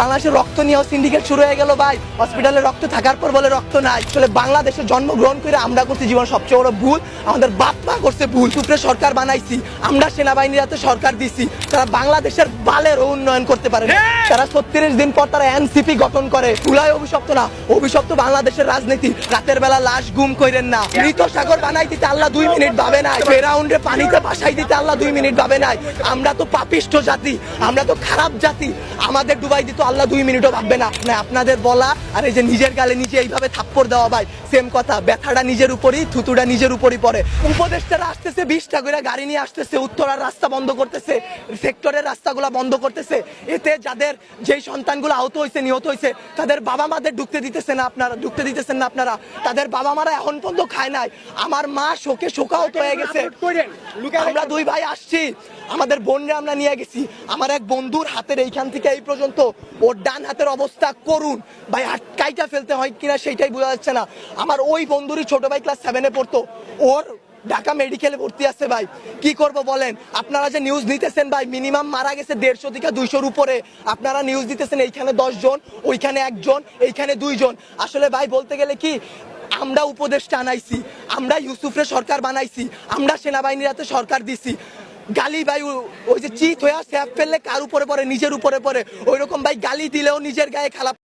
বাংলাদেশে রক্ত নিয়েও সিন্ডিকেট শুরু হয়ে গেল ভাই। হসপিটালে রক্ত থাকার পর বলে রক্ত নাই। আসলে বাংলাদেশে জন্মগ্রহণ করে আমরা করছি জীবন সবচেয়ে বড় ভুল। আমাদের বাপ মা করছে ভুল। সুপ্রে সরকার বানাইছি। আমরা সেনাবাহিনীর হাতে সরকার দিছি। তারা বাংলাদেশের বালের উন্নয়ন করতে পারে তারা ছত্রিশ দিন পর তারা এনসিপি গঠন করে। তুলায় অভিশপ্ত না। অভিশপ্ত বাংলাদেশের রাজনীতি। রাতের বেলা লাশ গুম কইরেন না। মৃত সাগর বানাই দিতে আল্লাহ দুই মিনিট ভাবে নাই। ফেরাউন্ডে পানিতে ভাসাই দিতে আল্লাহ দুই মিনিট ভাবে নাই। আমরা তো পাপিষ্ঠ জাতি। আমরা তো খারাপ জাতি। আমাদের ডুবাই দিতে আল্লাহ দুই মিনিটও ভাববে না। না আপনাদের বলা আর এই যে নিজের গালে নিজে এইভাবে থাপ্পড় দেওয়া ভাই সেম কথা। ব্যথাটা নিজের উপরই থুতুটা নিজের উপরই পড়ে। উপদেষ্টারা আসতেছে বিশটা করে গাড়ি নিয়ে আসতেছে উত্তরার রাস্তা বন্ধ করতেছে সেক্টরের রাস্তাগুলো বন্ধ করতেছে। এতে যাদের যেই সন্তানগুলো আহত হয়েছে নিহত হয়েছে তাদের বাবা মাদের ঢুকতে দিতেছে না আপনারা ঢুকতে দিতেছেন না আপনারা। তাদের বাবা মারা এখন পর্যন্ত খায় নাই। আমার মা শোকে শোকাহত হয়ে গেছে। আমরা দুই ভাই আসছি। আমাদের বোনরা আমরা নিয়ে গেছি। আমার এক বন্ধুর হাতের এইখান থেকে এই পর্যন্ত ওর ডান হাতের অবস্থা করুন। ভাই হাত কাইটা ফেলতে হয় কিনা সেইটাই বোঝা যাচ্ছে না। আমার ওই বন্ধুরই ছোট ভাই ক্লাস সেভেনে পড়তো। ওর ঢাকা মেডিকেলে ভর্তি আছে ভাই। কি করব বলেন? আপনারা যে নিউজ নিতেছেন ভাই মিনিমাম মারা গেছে দেড়শো থেকে দুইশোর উপরে। আপনারা নিউজ দিতেছেন এইখানে জন ওইখানে একজন, এইখানে দুইজন। আসলে ভাই, বলতে গেলে কি, আমরা উপদেশটা আনাইছি। আমরা ইউসুফরে সরকার বানাইছি। আমরা সেনাবাহিনীর হাতে সরকার দিছি। গালি ভাই ওই যে চিত হয়ে স্যাপ ফেললে কার উপরে পরে নিজের উপরে পরে ওইরকম ভাই গালি দিলেও নিজের গায়ে খারাপ।